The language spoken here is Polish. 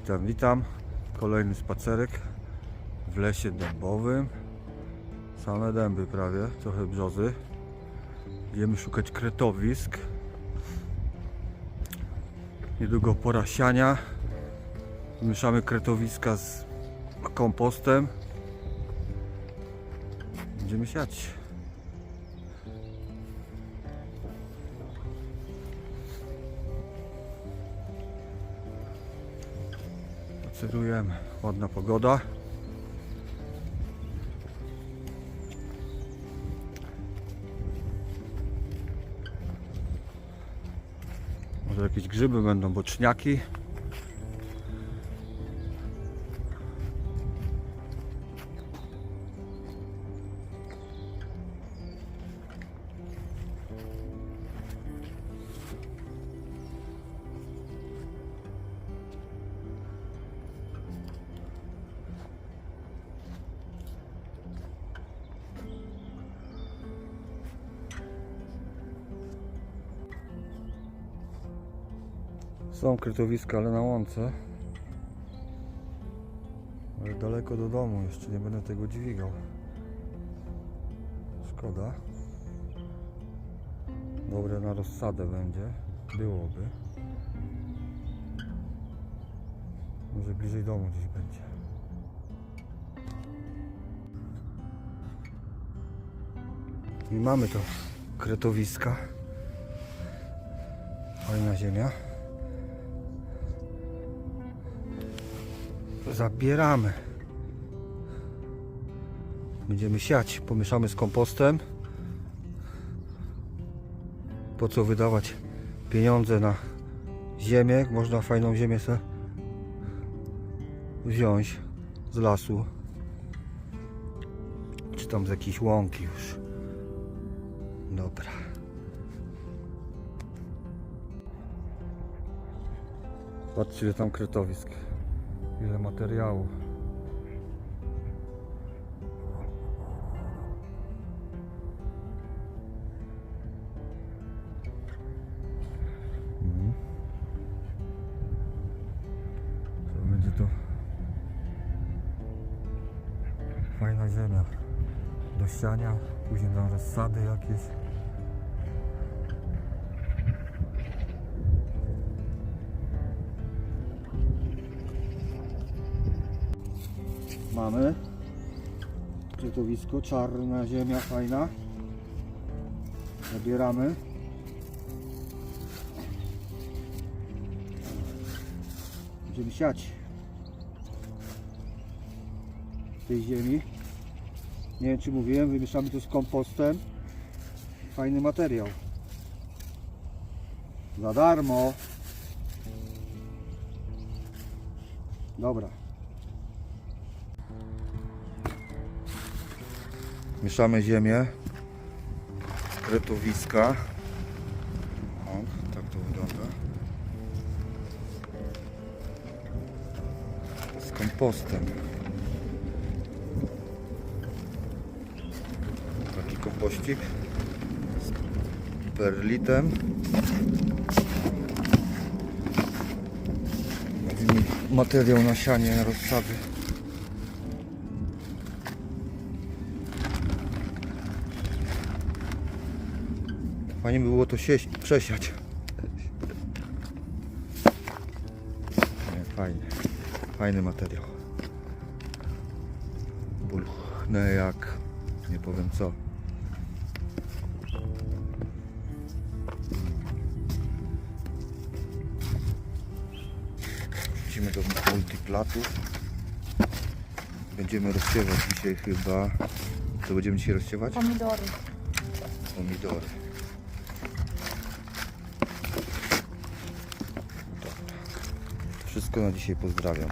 Witam, witam. Kolejny spacerek w lesie dębowym. Same dęby prawie, trochę brzozy. Idziemy szukać kretowisk. Niedługo pora siania. Mieszamy kretowiska z kompostem. Będziemy siać. Spacerujemy. Ładna pogoda. Może jakieś grzyby będą, boczniaki. Są krytowiska, ale na łące. Ale daleko do domu, jeszcze nie będę tego dźwigał. Szkoda. Dobre na rozsadę będzie. Byłoby. Może bliżej domu gdzieś będzie. I mamy to kretowiska. Fajna ziemia. Zabieramy. Będziemy siać. Pomieszamy z kompostem. Po co wydawać pieniądze na ziemię? Można fajną ziemię sobie wziąć z lasu. Czy tam z jakiejś łąki już. Dobra. Patrzcie, tam kretowisk. Ile materiału. Mhm. To będzie to fajna ziemia do siania, później na rozsady jakieś. Mamy kretowisko, czarna ziemia fajna. Zabieramy. Będziemy siać w tej ziemi. Nie wiem czy mówiłem, wymieszamy to z kompostem. Fajny materiał. Za darmo. Dobra. Mieszamy ziemię z kretowiska. O, tak to wygląda. Z kompostem. Taki kompościk z perlitem. Materiał na sianie, na rozsady. Fajnie by było to sieść, przesiać. Nie, fajnie. Fajny materiał. Bulchnę jak nie powiem co. Wrócimy do multiplatów. Będziemy rozsiewać dzisiaj chyba. Co będziemy dzisiaj rozsiewać? Pomidory. Pomidory. Wszystko na dzisiaj pozdrawiam.